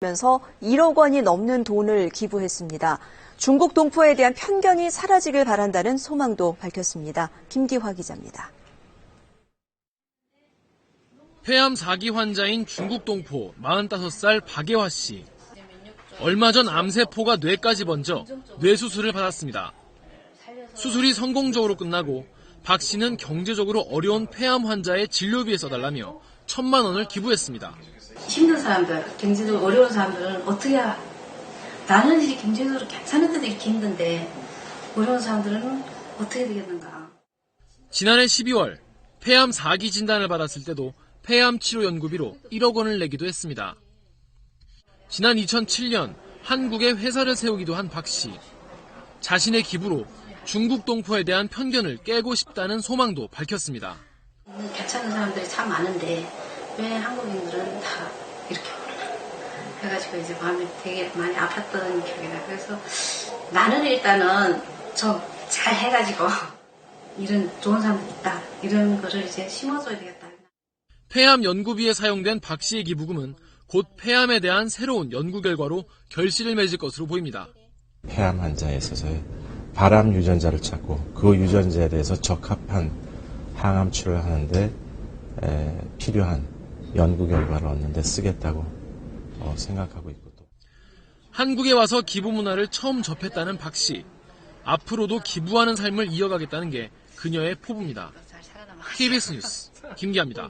면서 1억 원이 넘는 돈을 기부했습니다. 중국 동포에 대한 편견이 사라지길 바란다는 소망도 밝혔습니다. 김기화 기자입니다. 폐암 4기 환자인 중국 동포 45살 박예화 씨. 얼마 전 암세포가 뇌까지 번져 뇌수술을 받았습니다. 수술이 성공적으로 끝나고 박 씨는 경제적으로 어려운 폐암 환자의 진료비에 써달라며 천만 원을 기부했습니다. 힘든 사람들, 경제적으로 어려운 사람들은 어떻게 나는 이제 경제적으로 괜찮은데도 이렇게 힘든데 어려운 사람들은 어떻게 되겠는가. 지난해 12월 폐암 4기 진단을 받았을 때도 폐암 치료 연구비로 1억 원을 내기도 했습니다. 지난 2007년 한국에 회사를 세우기도 한 박 씨. 자신의 기부로 중국 동포에 대한 편견을 깨고 싶다는 소망도 밝혔습니다. 괜찮은 사람들이 참 많은데 왜 한국인들은 다 이렇게 몰라. 그래가지고 이제 마음이 되게 많이 아팠던 기억이 나. 그래서 나는 일단은 좀 잘 해가지고 이런 좋은 사람들 있다. 이런 거를 이제 심어줘야 되겠다. 폐암 연구비에 사용된 박 씨의 기부금은 곧 폐암에 대한 새로운 연구 결과로 결실을 맺을 것으로 보입니다. 폐암 환자에 있어서의 발암 유전자를 찾고 그 유전자에 대해서 적합한 항암 치료를 하는데 에, 필요한 연구 결과를 얻는데 쓰겠다고 어, 생각하고 있고 또 한국에 와서 기부 문화를 처음 접했다는 박 씨. 앞으로도 기부하는 삶을 이어가겠다는 게 그녀의 포부입니다. KBS 뉴스 김기아입니다.